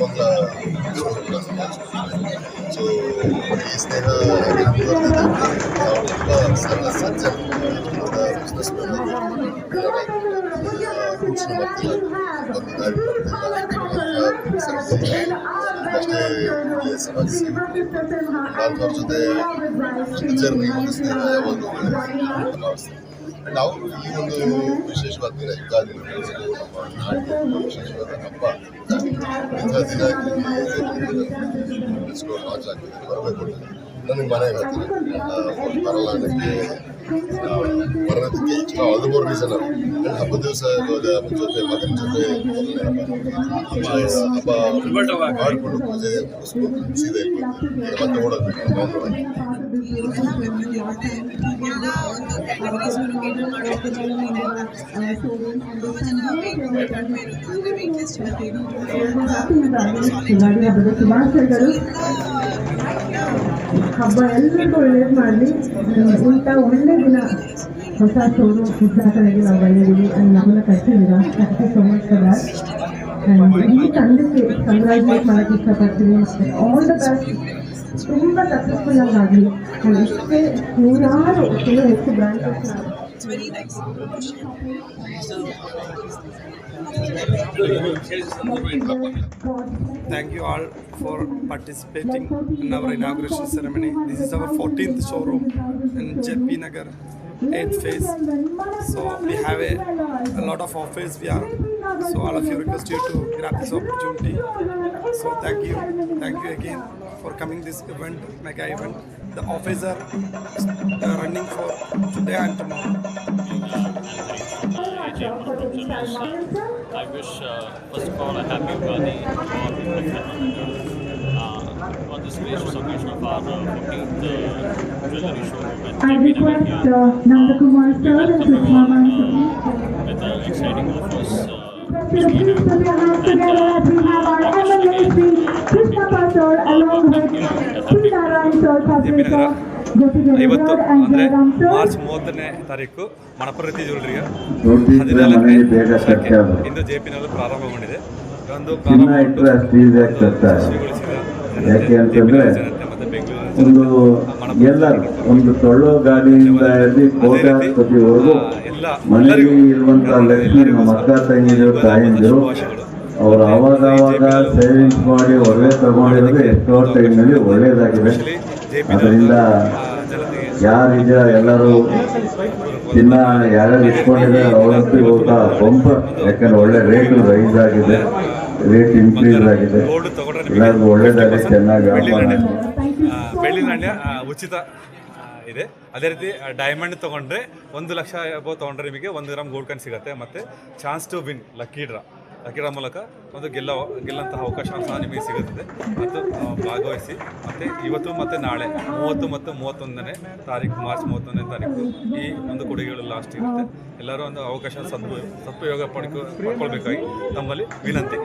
ಮಕ್ಕಳ ಸೊ ಈ ಸ್ನೇಹ ಹಾಗೆ ನಮ್ಗೆ ಬರ್ತಿದೆ ನಾವು ತುಂಬ ಸರಳ ಸಜ್ಜ ಬಿಸ್ನೆಸ್ ರೂಲ್ಸ್ನ ಬರ್ತಿಲ್ಲ ಒಂದು ದಾರಿ ಬರ್ತಿಲ್ಲ ಅಷ್ಟೇ ಒಳ್ಳೆಯ ಸಮಾಜ ಸೇವೆ ಬಾಂಧವರ ಜೊತೆ ಒಂದು ಜರ್ನಿ ಒಂದು ಸ್ನೇಹ ಯಾವಾಗಲೂ ಒಳ್ಳೆಯದು ಭಾವಿಸ್ತೇನೆ And ನಾವು ಈ ಒಂದು ವಿಶೇಷವಾದ ದಿನ ಯುಗಾದಿ ನಮ್ಮ ನಾಡಿನ ವಿಶೇಷವಾದ ಹಬ್ಬ ಇಂಥ ದಿನ ಬಿಡಿಸ್ಕೊಂಡು ಲಾಂಚ್ ಬರಬೇಕು ನನಗೆ ಮನೆಗೆ ಹತ್ತಿರ ಬರಲ್ಲ ನನಗೆ ಬರೋದಕ್ಕೆ ಇಷ್ಟ ಅದು ಮೂರು ರೀಸನ್ ನನ್ನ ಹಬ್ಬದ ದಿವಸ ನಮ್ಮ ಜೊತೆ ಮಗನ ಜೊತೆ ಹಬ್ಬ ಮಾಡಿಕೊಂಡು ಪೂಜೆ ಸೀದೆ ಮತ್ತೆ ಓಡೋದ್ಬೇಕು ಮಾಡಬೇಕು ತುಂಬಾ ಜನ ವೆಹಿಕಲ್ ಕಡಿಮೆ ಇರುತ್ತೆ ಅಂದ್ರೆ ವೆಹಿಕಲ್ಸ್ ಯುಗಾದಿ ಹಬ್ಬದ ಶುಭಾಶಯಗಳು ಹಬ್ಬ ಎಲ್ರಿಗೂ ಒಳ್ಳೇದು ಮಾಡಲಿ ಇಂಥ ಒಳ್ಳೆ ದಿನ ಹೊಸ ಶೋರು ಉದ್ಘಾಟನೆಗೆ ನಾವು ಬಂದಿದ್ದೀವಿ ಅಂಡ್ ನಮ್ಮನ್ನ ಕರ್ಸಿದ್ದೀರಾ thank you so much for that ಈ ತಂಡಕ್ಕೆ ಕಂಗ್ರಾಚುಲೇಟ್ ಮಾಡೋಕ್ಕೆ ಇಷ್ಟಪಡ್ತೀನಿ ಆಲ್ ದ ಬೆಸ್ಟ್ ತುಂಬ ಸಕ್ಸಸ್ಫುಲ್ ಆಗಿ ಆಗಲಿ ಆ್ಯಂಡ್ ಇಷ್ಟೇ ನೂರಾರು ಇನ್ನೂ ಹೆಚ್ಚು branches Thank you all for participating in our inauguration ceremony. This is our 14th showroom in JP Nagar, 8th phase. So we have a, a lot of office. we are so all of you request you to grab this opportunity. So thank you, thank you again for coming this event, mega event. The offers are uh, running for today and tomorrow. I wish, uh, first of all, a happy Ugadi to all the uh, on this gracious occasion of our uh, 14th uh, jewelry showroom I request here. uh, Nandakumar We sir and welcome you Sushma all uh, with exciting Sir, ಐವತ್ತು ಅಂದರೆ March ಮೂವತ್ತನೇ ತಾರೀಕು ಮಣಪ್ರತಿ ಜ್ಯುವೆಲ್ರಿಗೆ ಹದಿನಾಲ್ಕನೇ. ಇಂದು ಜೆ ಪಿನಲ್ಲಿ ಪ್ರಾರಂಭಗೊಂಡಿದೆ. ಒಂದು. ಯಾಕೆ ಅಂತಂದ್ರೆ ಒಂದು ಎಲ್ಲರೂ ಒಂದು ಎಲ್ಲ ಗಾಡಿಯಿಂದ ಕೋಟ್ಯಾಧಿಪತಿವರೆಗೂ ಲಕ್ಷ್ಮಿ ನಮ್ಮ ಅಕ್ಕ ತಂಗಿರು ತಾಯಂದಿರು ಅವರು ಅವಾಗ ಅವಾಗ ಸೇವಿಂಗ್ಸ್ ಮಾಡಿ ಒಳ್ಳೆ ತಗೊಂಡಿರೋದು ಎಷ್ಟೋ ಟೈಮ್ನಲ್ಲಿ ಒಳ್ಳೇದಾಗಿದೆ. ಅದರಿಂದ ಯಾರಿದ ಎಲ್ಲರೂ ಚಿನ್ನ ಯಾರ್ಯಾರು ಇಟ್ಕೊಂಡಿದ್ದಾರೆ ಅವರಂತೂ ಇವಾಗ ಬಂಪರ್ ಯಾಕಂದ್ರೆ ಒಳ್ಳೆ ರೇಟ್ ರೈಸ್ ಆಗಿದೆ. ರೇಟ್ ಇನ್ಕ್ರೀಸ್ ಆಗಿದೆ. ಎಲ್ಲರಿಗೂ ಒಳ್ಳೇದಾಗಿ ಚೆನ್ನಾಗಿ. ಬೆಳ್ಳಿ ನಾಣ್ಯ. ಉಚಿತ ಇದೆ. ಅದೇ ರೀತಿ ಡೈಮಂಡ್ ತಗೊಂಡ್ರೆ ಒಂದು ಲಕ್ಷ ಎಬೋ ತಗೊಂಡ್ರೆ ನಿಮಗೆ ಒಂದು ಗ್ರಾಮ್ ಗೋಲ್ಡ್ ಕಾಯಿನ್ ಸಿಗುತ್ತೆ. ಮತ್ತೆ chance to win lucky draw lucky ಮೂಲಕ ಒಂದು ಗೆಲ್ಲ ಗೆಲ್ಲಂತಹ ಅವಕಾಶ ಸಹ ನಿಮಗೆ ಸಿಗುತ್ತದೆ. ಮತ್ತು ಭಾಗವಹಿಸಿ, ಮತ್ತು ಇವತ್ತು ಮತ್ತು ನಾಳೆ, ಮೂವತ್ತು ಮತ್ತು ಮೂವತ್ತೊಂದನೇ ತಾರೀಕು, ಮಾರ್ಚ್ ಮೂವತ್ತೊಂದನೇ ತಾರೀಕು, ಈ ಒಂದು ಕೊಡುಗೆಗಳು ಲಾಸ್ಟ್ ಇರುತ್ತೆ. ಎಲ್ಲರೂ ಒಂದು ಅವಕಾಶ ಸದ್ವು, ಸದುಪಯೋಗ ಪಡ್ಕೊ, ಪಡ್ಕೊಳ್ಬೇಕಾಗಿ ತಮ್ಮಲ್ಲಿ ವಿನಂತಿ.